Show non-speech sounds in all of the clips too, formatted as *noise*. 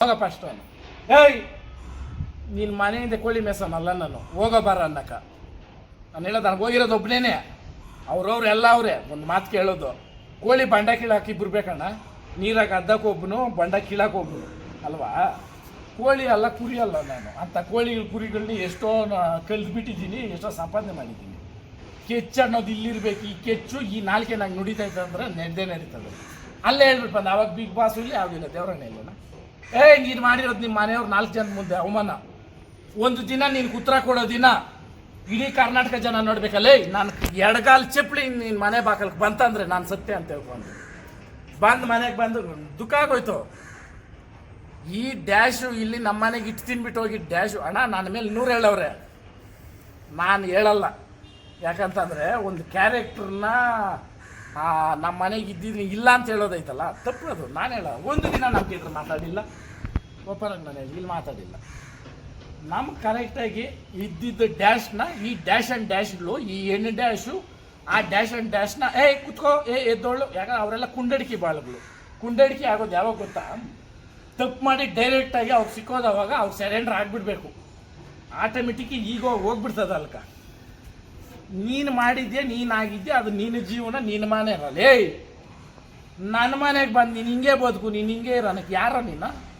ಹೋಗಪ್ಪ ಅಷ್ಟು ಏಯ್ ನಿನ್ನ ಮನೆಯಿಂದ ಕೋಳಿ ಮೇಸನಲ್ಲ ನಾನು. ಹೋಗೋ ಬಾರ ನಾನು ಹೇಳೋದು ನನಗೆ ಹೋಗಿರೋದು ಒಬ್ಬನೇ ಅವ್ರವ್ರು ಎಲ್ಲ ಅವರೇ. ಒಂದು ಮಾತು ಕೇಳೋದು. ಕೋಳಿ ಬಂಡ ಕೀಳಾಕಿ ಇಬ್ರು ಬೇಕಣ್ಣ? ನೀರಾಗ ಅದ್ದಕ್ಕೆ ಒಬ್ಬನು ಬಂಡ ಕೀಳಕ್ಕೆ ಒಬ್ಬನು ಅಲ್ವಾ? ಕೋಳಿ ಅಲ್ಲ, ಕುರಿ ಅಲ್ಲ ನಾನು. ಅಂಥ ಕೋಳಿ ಕುರಿಗಳನ್ನ ಎಷ್ಟೋ ಕಲ್ದು ಬಿಟ್ಟಿದ್ದೀನಿ ಎಷ್ಟೋ ಸಂಪಾದನೆ ಮಾಡಿದ್ದೀನಿ. ಕೆಚ್ಚು ಅನ್ನೋದು ಇಲ್ಲಿರ್ಬೇಕು. ಈ ಕೆಚ್ಚು ಈ ನಾಲ್ಕೆ ನಂಗೆ ನುಡಿತೈತೆ ಅಂದ್ರೆ ನೆಡ್ದೇ ನಡೀತದೆ. ಅಲ್ಲೇ ಹೇಳ್ಬಿಟ್ಟು ಬಂದು ಅವಾಗ ಬಿಗ್ ಬಾಸ್ ಇಲ್ಲಿ ಆಗಿಲ್ಲ ದೇವರನ್ನ ಇಲ್ಲಣ್ಣ ಏಯ್ ನೀನು ಮಾಡಿರೋದು ನಿಮ್ಮ ಮನೆಯವ್ರು ನಾಲ್ಕು ಜನ ಮುಂದೆ, ಅವಮಾನ. ಒಂದು ದಿನ ನೀನು ಉತ್ತರ ಕೊಡೋ ದಿನ ಇಡೀ ಕರ್ನಾಟಕ ಜನ ನೋಡ್ಬೇಕಲ್ಲೇ, ನಾನು ಎಡಗಾಲ್ ಚಪ್ಪಲಿ ನಿನ್ನ ಮನೆ ಬಾಕಲ್ಗೆ ಬಂತಂದ್ರೆ ನಾನು ಸತ್ಯ ಅಂತ ಹೇಳ್ಕೊಂಡು. ಬಂದು ಮನೆಗೆ ಬಂದು ದುಃಖ ಆಗೋಯ್ತು. ಈ ಡ್ಯಾಶು ಇಲ್ಲಿ ನಮ್ಮ ಮನೆಗೆ ಇಟ್ಟು ತಿನ್ಬಿಟ್ಟು ಹೋಗಿ ಡ್ಯಾಶು, ಅಣ್ಣ ನನ್ನ ಮೇಲೆ ನೂರು ಹೇಳವ್ರೆ. ನಾನು ಹೇಳಲ್ಲ. ಯಾಕಂತಂದರೆ, ಒಂದು ಕ್ಯಾರೆಕ್ಟ್ರನ್ನ ನಮ್ಮ ಮನೆಗೆ ಇದ್ದಿದ್ದು ಇಲ್ಲ ಅಂತ ಹೇಳೋದೈತಲ್ಲ ತಪ್ಪು ಅದು ನಾನು ಹೇಳ ಒಂದು ದಿನ ನಮ್ಮ ಇದ್ರ ಮಾತಾಡಿಲ್ಲ ಓಪನ್ ನಾನು ಇಲ್ಲಿ ಮಾತಾಡಿಲ್ಲ. ನಮ್ಮ ಕರೆಕ್ಟಾಗಿ ಇದ್ದಿದ್ದ ಡ್ಯಾಶ್ನ ಈ ಡ್ಯಾಶ್ ಆ್ಯಂಡ್ ಡ್ಯಾಶ್ಗಳು ಈ ಎಣ್ಣೆ ಡ್ಯಾಶು ಆ ಡ್ಯಾಶ್ ಆ್ಯಂಡ್ ಡ್ಯಾಶ್ನ ಏ ಕುತ್ಕೋ, ಏ, ಎದ್ದೋಳು. ಯಾಕಂದ್ರೆ ಅವರೆಲ್ಲ ಕುಂಡಡಿಕೆ ಬಾಳುಗಳು. ಕುಂಡಡಿಕೆ ಆಗೋದು ಯಾವಾಗ ಗೊತ್ತಾ? ತಪ್ಪು ಮಾಡಿ ಡೈರೆಕ್ಟಾಗಿ ಅವ್ರು ಸಿಕ್ಕೋದವಾಗ ಅವ್ರು ಸರೆಂಡರ್ ಆಗಿಬಿಡ್ಬೇಕು. ಆಟೋಮೆಟಿಕ್ ಈಗ ಹೋಗ್ಬಿಡ್ತದ ಅಲ್ಕ ನೀನು ಮಾಡಿದ್ಯಾ ನೀನಾಗಿದ್ದೆ ಅದು ನಿನ್ನ ಜೀವನ, ನಿನ್ನ ಮನೆ ಇರಲ್ಲ. ಏಯ್! ನನ್ನ ಮನೆಗೆ ಬಂದು ನೀನು ಹಿಂಗೆ ಬದುಕು, ನೀನು ಹಿಂಗೆ ಇರೋನಕ್ಕೆ ಯಾರ ನೀನು?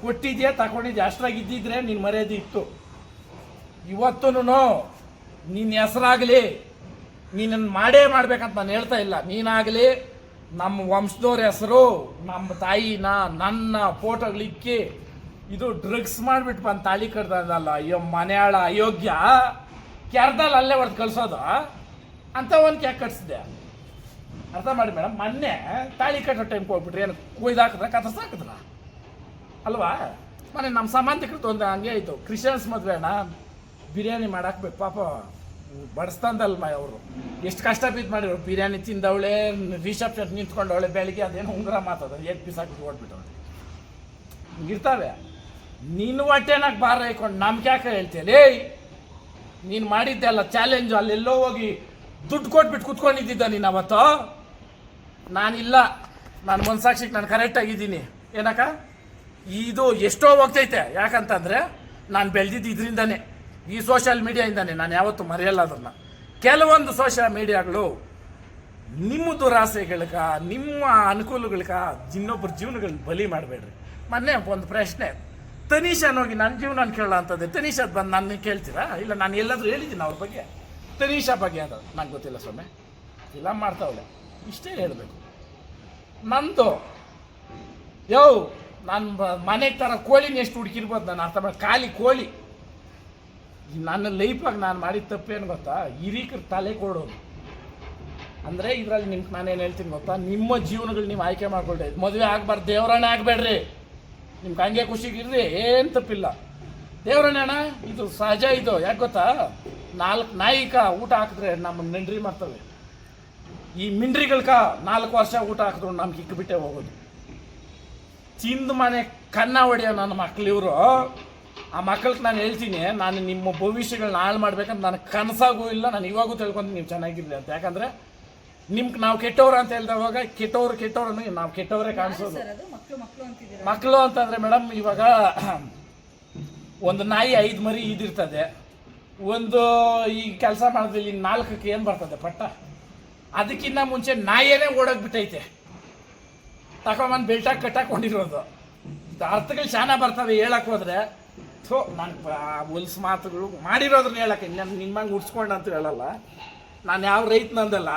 ಕೊಟ್ಟಿದ್ದೆ ತಗೊಂಡಿದ್ದೆ ಅಷ್ಟ್ರಾಗಿದ್ದಿದ್ರೆ ನಿನ್ನ ಮರ್ಯಾದೆ ಇತ್ತು. ಇವತ್ತೂ ನಿನ್ನ ಹೆಸರಾಗಲಿ, ನೀನನ್ನು ಮಾಡೇ ಮಾಡ್ಬೇಕಂತ ನಾನು ಹೇಳ್ತಾ ಇಲ್ಲ. ನೀನಾಗಲಿ ನಮ್ಮ ವಂಶದವ್ರ ಹೆಸರು ನಮ್ಮ ತಾಯಿನ, ನನ್ನ ಫೋಟೋಗಳಿಕ್ಕಿ ಇದು ಡ್ರಗ್ಸ್ ಮಾಡಿಬಿಟ್ಟು ಬಂದು ತಾಳಿ ಕಡ್ದಲ್ಲ ಅಯ್ಯೋ, ಮನೆಯಾಳ ಅಯೋಗ್ಯ. ಕೆರ್ದಲ್ಲಿ ಅಲ್ಲೇ ಹೊಡೆದು ಕಳ್ಸೋದು. ಅಂತ ಒಂದು ಕ್ಯಾಕ್ ಕಟ್ಸಿದೆ ಅರ್ಥ ಮಾಡಿ ಮೇಡಮ್ ಮೊನ್ನೆ ತಾಳಿ ಕಟ್ಟೋ ಟೈಮ್ಗೆ ಹೋಗ್ಬಿಟ್ರಿ. ಏನು ಕೊಯ್ದಾಕಿದ್ರ ಕಥಸ್ ಹಾಕಿದ್ರ? ಅಲ್ವಾ? ಮನೆ ನಮ್ಮ ಸಂಬಂಧಿಕರದ್ದು ಒಂದು ಹಂಗೆ ಆಯಿತು. ಕ್ರಿಶ್ಚಿಯನ್ಸ್ ಮದುವೆನ ಬಿರಿಯಾನಿ ಮಾಡಾಕ್ಬೇಕು. ಪಾಪ ಬಡಿಸ್ತಂದಲ್ಮ ಅವರು. ಎಷ್ಟು ಕಷ್ಟ ಬಿದ್ದು ಮಾಡಿದ್ರು. ಬಿರಿಯಾನಿ ತಿಂದವಳೆ ರಿಸೆಪ್ಷನ್ ನಿಂತ್ಕೊಂಡವಳೆ, ಬೆಳಿಗ್ಗೆ ಅದೇನು ಉಂಗುರ ಮಾತದ. ಏಟ್ ಪೀಸ್ ಹಾಕಿ ಓಡ್ಬಿಟ್ಟವಳೆ. ಇರ್ತಾವೆ ನಿನ್ನ ಹೊಟ್ಟೆನಾಗ ಬಾರ ಹಾಕೊಂಡು ನಮ್ಗೆ ಯಾಕೆ ಹೇಳ್ತೀಯ ಏಯ್ ನೀನು ಮಾಡಿದ್ದೆಲ್ಲ ಚಾಲೆಂಜು ಅಲ್ಲೆಲ್ಲೋ ಹೋಗಿ ದುಡ್ಡು ಕೊಟ್ಬಿಟ್ಟು ಕುತ್ಕೊಂಡಿದ್ದ ನೀನು ಅವತ್ತು? ನಾನಿಲ್ಲ. ನಾನು ಮನ್ಸಾಕ್ಷಿಗೆ ನಾನು ಕರೆಕ್ಟಾಗಿದ್ದೀನಿ ಏನಕ್ಕ? ಇದು ಎಷ್ಟೋ ಹೋಗ್ತೈತೆ. ಯಾಕಂತಂದರೆ ನಾನು ಬೆಳೆದಿದ್ದು ಇದರಿಂದನೇ. ಈ ಸೋಷಿಯಲ್ ಮೀಡಿಯಾಯಿಂದನೇ ನಾನು ಯಾವತ್ತೂ ಮರೆಯಲ್ಲ ಅದನ್ನು. ಕೆಲವೊಂದು ಸೋಷಿಯಲ್ ಮೀಡಿಯಾಗಳು ನಿಮ್ಮ ದುರಾಸೆಗಳಿಗ ನಿಮ್ಮ ಅನುಕೂಲಗಳಿಗ ಇನ್ನೊಬ್ಬರ ಜೀವನಗಳನ್ನ ಬಲಿ ಮಾಡಬೇಡ್ರಿ. ಮೊನ್ನೆ ಒಂದು ಪ್ರಶ್ನೆ. ತನೀಶನ್ ಹೋಗಿ ನನ್ನ ಜೀವನ ಕೇಳೋ ಅಂತದ್ದೆ ತನೀಶದ್ ಬಂದು ನನ್ನ ಕೇಳ್ತೀರಾ? ಇಲ್ಲ, ನಾನು ಎಲ್ಲಾದರೂ ಹೇಳಿದ್ದೀನಿ ಅವ್ರ ಬಗ್ಗೆ. ತನೀಶಾ ಬಗ್ಗೆ ಅಂತ ನಂಗೆ ಗೊತ್ತಿಲ್ಲ ಸ್ವಾಮಿ. ಇಲ್ಲ ಮಾಡ್ತಾವಳೆ. ಇಷ್ಟೇ ಹೇಳಬೇಕು. ನಂದು, ಯೋ, ನಾನು ಮನೆ ಥರ ಕೋಳಿನ ಎಷ್ಟು ಹುಡುಕಿರ್ಬೋದು ನಾನು ಅರ್ಥ ಮಾಡಿ ಖಾಲಿ ಕೋಳಿ. ನನ್ನ ಲೈಫಾಗಿ ನಾನು ಮಾಡಿದ ತಪ್ಪೇನು ಗೊತ್ತಾ? ಹಿರೀಕರ ತಲೆ ಕೊಡೋದು. ಅಂದರೆ ಇದರಲ್ಲಿ ನಿಮ್ಗೆ ನಾನೇನು ಹೇಳ್ತೀನಿ ಗೊತ್ತಾ? ನಿಮ್ಮ ಜೀವನಗಳು ನೀವು ಆಯ್ಕೆ ಮಾಡ್ಕೊಳ್ರಿ ಮದುವೆ ಆಗಬಾರ್ದು ದೇವರಾಣೆ ಆಗಬೇಡ್ರಿ. ನಿಮ್ಗೆ ಹಂಗೆ ಖುಷಿಗಿರ್ರಿ ಏನು ತಪ್ಪಿಲ್ಲ. ದೇವ್ರಣ್ಣ ಇದು ಸಹಜ ಇದು, ಯಾಕೆ ಗೊತ್ತಾ? ನಾಲ್ಕು ನಾಯಿಕ ಊಟ ಹಾಕಿದ್ರೆ ನಮ್ಮ ನೆಂಡ್ರಿ ಮಾಡ್ತವೆ. ಈ ಮಿಂಡ್ರಿಗಳ್ಕ ನಾಲ್ಕು ವರ್ಷ ಊಟ ಹಾಕಿದ್ರು ನಮ್ಗೆ ಇಕ್ಕಿಬಿಟ್ಟೆ ಹೋಗೋದು. ತಿಂದು ಮನೆ ಕನ್ನ ಹೊಡೆಯೋ ನನ್ನ ಮಕ್ಳು ಇವರು. ಆ ಮಕ್ಕಳಿಗೆ ನಾನು ಹೇಳ್ತೀನಿ, ನಾನು ನಿಮ್ಮ ಭವಿಷ್ಯಗಳನ್ನ ಹಾಳು ಮಾಡ್ಬೇಕಂತ ನನಗೆ ಕನಸಾಗೂ ಇಲ್ಲ, ನಾನು ಇವಾಗೂ ತಿಳ್ಕೊಂತೀನಿ, ನೀವು ಚೆನ್ನಾಗಿರ್ಲಿ ಅಂತ. ಯಾಕಂದರೆ ನಿಮ್ಗೆ ನಾವು ಕೆಟ್ಟವ್ರು ಅಂತ ಹೇಳ್ದಾಗ ಕೆಟ್ಟವ್ರು ಕೆಟ್ಟವ್ರು ನಾವು ಕೆಟ್ಟವರೇ ಕಾಣಿಸೋದು. ಮಕ್ಕಳು ಅಂತಂದ್ರೆ ಮೇಡಮ್ ಇವಾಗ *clears throat* ಒಂದು ನಾಯಿ ಐದು ಮರಿ ಇದಿರ್ತದೆ ಒಂದು ಈ ಕೆಲಸ ಮಾಡಿದ್ವಿ ನಾಲ್ಕಕ್ಕೆ ಏನು ಬರ್ತದೆ ಪಟ್ಟ? ಅದಕ್ಕಿಂತ ಮುಂಚೆ ನಾಯಿಯೇ ಓಡೋಗ್ಬಿಟ್ಟೈತೆ ತಗೊಂಬಂದು ಬೆಲ್ಟಾಗಿ ಕಟ್ಟಾಕೊಂಡಿರೋದು ಅರ್ಥಗಳು ಶಾನ ಬರ್ತವೆ ಹೇಳಕ್ ಹೋದ್ರೆ. ಥೋ ನಾನು ಹೊಲ್ಸ್ ಮಾತುಗಳು ಮಾಡಿರೋದನ್ನ ಹೇಳಕ್ಕೆ ನಾನು ನಿಮ್ಮಂಗೆ ಉಡ್ಸ್ಕೊಂಡು ಅಂತ ಹೇಳಲ್ಲ. ನಾನು ಯಾವ ರೈತನಂದಲ್ಲ.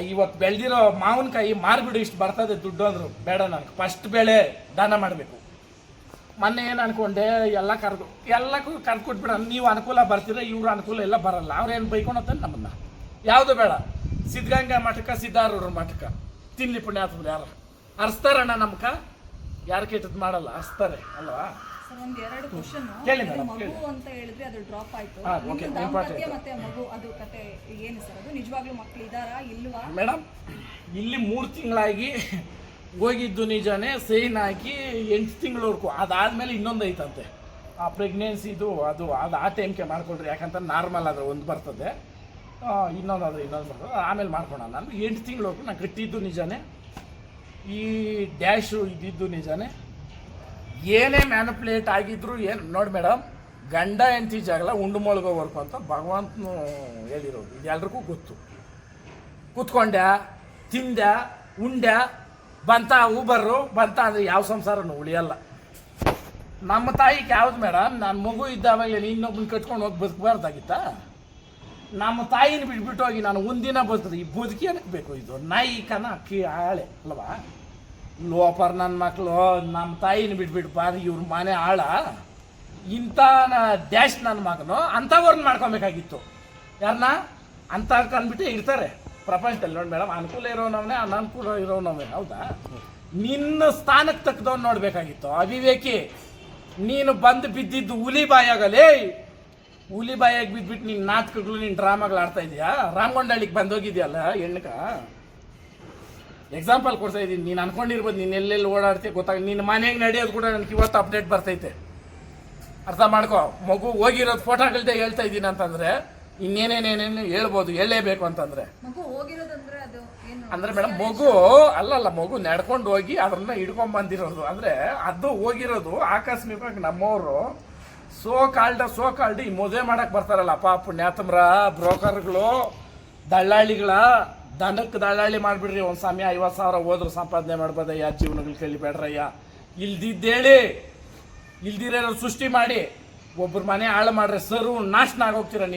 ಇವತ್ತು ಬೆಳೆದಿರೋ ಮಾವಿನಕಾಯಿ ಮಾರ್ಬಿಡು ಇಷ್ಟು ಬರ್ತದೆ ದುಡ್ಡು ಅಂದರು. ಬೇಡ ನನಗೆ. ಫಸ್ಟ್ ಬೆಳೆ ದಾನ ಮಾಡಬೇಕು. ಮೊನ್ನೆ ಏನು ಅನ್ಕೊಂಡೆ, ಎಲ್ಲ ಕರೆದು, ಎಲ್ಲಕ್ಕೂ ಕರ್ದು ಕೊಟ್ಬಿಡ. ನೀವು ಅನುಕೂಲ ಬರ್ತೀರ ಇವ್ರ ಅನುಕೂಲ ಎಲ್ಲ ಬರಲ್ಲ. ಅವ್ರೇನು ಬೈಕೊಂಡಂತ ನಮ್ಮನ್ನ. ಯಾವುದು ಬೇಡ. ಸಿದ್ಧಗಂಗಾ ಮಠಕ್ಕೆ ಸಿದ್ಧಾರೂಢರ ಮಠಕ್ಕೆ. ತಿನ್ಲಿ ಪುಣ್ಯಾತ್ಮರು ಯಾರು? ಅರ್ಸ್ತಾರಣ್ಣ ನಮ್ಕ? ಯಾರು ಕೆಟ್ಟದ್ದು ಮಾಡಲ್ಲ? ಅರ್ಸ್ತಾರೆ, ಅಲ್ವಾ? ಸರ್ ಒಂದ್ ಎರಡು ಕ್ವಶನ್ ಕೇಳಿ madam, ಮಗು ಕೇಳಿ. ಅಂತ ಹೇಳಿದ್ರೆ ಅದು ಡ್ರಾಪ್ ಆಯ್ತು. ಹಾ, ನಿಮ್ದು okay, ದಾಂಪತ್ಯ important. ಮತ್ತೆ ಮಗು ಅದು ಕತೆ ಏನು ಸರ್? ಅದು ನಿಜವಾಗ್ಲೂ ಮಕ್ಳು ಇದಾರಾ ಇಲ್ವಾ? ಮೇಡಮ್ ಇಲ್ಲಿ ಮೂರು ತಿಂಗಳಾಗಿ ಹೋಗಿದ್ದು ನಿಜಾನೇ ಸೈನ್ ಹಾಕಿ ಎಂಟು ತಿಂಗಳವರೆಗೂ. ಅದಾದಮೇಲೆ ಇನ್ನೊಂದು ಐತಂತೆ. ಆ ಪ್ರೆಗ್ನೆನ್ಸಿದು ಅದು ಅದು ಆ ಟೈಮ್ಗೆ ಮಾಡ್ಕೊಳ್ರಿ ಯಾಕಂತ ನಾರ್ಮಲ್ ಆದರೆ ಒಂದು ಬರ್ತದೆ. ಆ, ಇನ್ನೊಂದು ಅದು ಇನ್ನೊಂದು ಬರ್ತದೆ. ಆಮೇಲೆ ಮಾಡ್ಕೊಳ ನಾನು ಎಂಟು ತಿಂಗಳವರೆಗೂ ನಾನು ಕಟ್ಟಿದ್ದು ನಿಜಾನೇ. ಈ ಡ್ಯಾಶು ಇದ್ದಿದ್ದು ನಿಜಾನೇ. ಏನೇ ಮ್ಯಾನುಪ್ಲೇಟ್ ಆಗಿದ್ರು ಏನು ನೋಡಿ ಮೇಡಮ್ ಗಂಡ ಹೆಂಡತಿ ಜಗಳ ಉಂಡು ಮೊಳಗೋವರೆಗೂ ಅಂತ ಭಗವಂತನು ಹೇಳಿರೋದು. ಇದೆಲ್ಲರಿಗೂ ಗೊತ್ತು. ಕೂತ್ಕೊಂಡ ತಿಂದ ಉಂಡ ಬಂತ ಊಬರು ಬಂತ ಅಂದರೆ ಯಾವ ಸಂಸಾರನು ಉಳಿಯಲ್ಲ. ನಮ್ಮ ತಾಯಿಗೆ ಯಾವ್ದು ಮೇಡಮ್ ನಾನು ಮಗು ಇದ್ದಾವಾಗಲೇ ಇನ್ನೊಬ್ಬನ ಕಟ್ಕೊಂಡು ಹೋಗಿ ಬದುಕಬಾರ್ದಾಗಿತ್ತ? ನಮ್ಮ ತಾಯಿನ ಬಿಟ್ಬಿಟ್ಟು ಹೋಗಿ ನಾನು ಒಂದಿನ ಬದುಕಿದೆ, ಈ ಬದುಕಿ ಬೇಕು ಇದು? ನಾಯಿ ಕನ ಅಕ್ಕಿ ಆಳೆ, ಅಲ್ವಾ? ಲೋಪರ್ ನನ್ನ ಮಕ್ಕಳು ನಮ್ಮ ತಾಯಿನ ಬಿಟ್ಬಿಟ್ಟು ಅದು ಇವ್ರ ಮನೆ ಆಳ. ಇಂಥ ಡ್ಯಾಶ್ ನನ್ನ ಮಗನು ಅಂಥವ್ರನ್ನ ಮಾಡ್ಕೊಬೇಕಾಗಿತ್ತು. ಯಾರನ್ನ ಅಂತ ಕಂಡ್ಬಿಟ್ಟು ಇರ್ತಾರೆ. ಪ್ರಪಂಚದಲ್ಲಿ ನೋಡಿ ಮೇಡಮ್ ಅನುಕೂಲ ಇರೋನವನೇ, ಅನನುಕೂಲ ಇರೋನವೇ ಹೌದಾ? ನಿನ್ನ ಸ್ಥಾನಕ್ಕೆ ತಕ್ಕದವ್ನು ನೋಡಬೇಕಾಗಿತ್ತು. ಅವಿವೇಕಿ, ನೀನು ಬಂದು ಬಿದ್ದಿದ್ದು ಹುಲಿ ಬಾಯಾಗಲೇ ಹುಲಿ ಬಾಯಾಗಿ ಬಿದ್ದುಬಿಟ್ಟು ನಿನ್ನ ನಾಟಕಗಳು ನಿನ್ನ ಡ್ರಾಮಾಗಳು ಆಡ್ತಾ ಇದೆಯಾ? ರಾಮಗೊಂಡಳ್ಳಿಗೆ ಬಂದೋಗಿದೆಯಲ್ಲ ಹೆಣ್ಣಕ ಎಕ್ಸಾಂಪಲ್ ಕೊಡ್ತಾ ಇದ್ದೀನಿ. ನೀನು ಅನ್ಕೊಂಡಿರ್ಬೋದು ನೀನು ಎಲ್ಲೆಲ್ಲಿ ಓಡಾಡ್ತೀಯ ಗೊತ್ತಾಗ ನಿನ್ನ ಮನೆಗೆ ನಡೆಯೋದು ಕೂಡ ನನಗೆ ಇವತ್ತು ಅಪ್ಡೇಟ್ ಬರ್ತೈತೆ. ಅರ್ಥ ಮಾಡ್ಕೋ. ಮಗು ಹೋಗಿರೋದು ಫೋಟೋಗಳ್ದೆ ಹೇಳ್ತಾ ಇದ್ದೀನಿ ಅಂತಂದ್ರೆ ಇನ್ನೇನೇನೇನೇನು ಹೇಳ್ಬೋದು ಹೇಳಲೇಬೇಕು ಅಂತಂದ್ರೆ. ಅಂದರೆ ಮೇಡಮ್ ಮಗು ಅಲ್ಲಲ್ಲ ಮಗು ನಡ್ಕೊಂಡು ಹೋಗಿ ಅದನ್ನ ಹಿಡ್ಕೊಂಡ್ ಬಂದಿರೋದು ಅಂದ್ರೆ ಅದು ಹೋಗಿರೋದು ಆಕಸ್ಮಿಕವಾಗಿ ನಮ್ಮವರು ಸೋ ಕಾಲ್ಡ ಸೋ ಕಾಲ್ಡ್ ಈ ಮದುವೆ ಮಾಡಕ್ ಬರ್ತಾರಲ್ಲ ಪಾಪ ಪುಣ್ಯಾತಮ್ರ ಬ್ರೋಕರ್ಗಳು ದಳ್ಳಾಳಿಗಳ ದನಕ್ಕೆ ದಳ್ಳಾಳಿ ಮಾಡಿಬಿಡ್ರಿ, ಒಂದು ಸಮಯ ಐವತ್ತು ಸಾವಿರ ಹೋದ್ರು ಸಂಪಾದನೆ ಮಾಡ್ಬೋದಯ್ಯ ಜೀವನಗಳು ಕೇಳಿಬೇಡ್ರಯ್ಯ ಇಲ್ದಿದ್ದೇಳಿ ಇಲ್ದಿರೋ ಸೃಷ್ಟಿ ಮಾಡಿ ಒಬ್ಬರ ಮನೆ ಹಾಳು ಮಾಡ್ರೆ ಸರು ನಾಶನ ಆಗೋಗ್ತೀರ ನೀವು.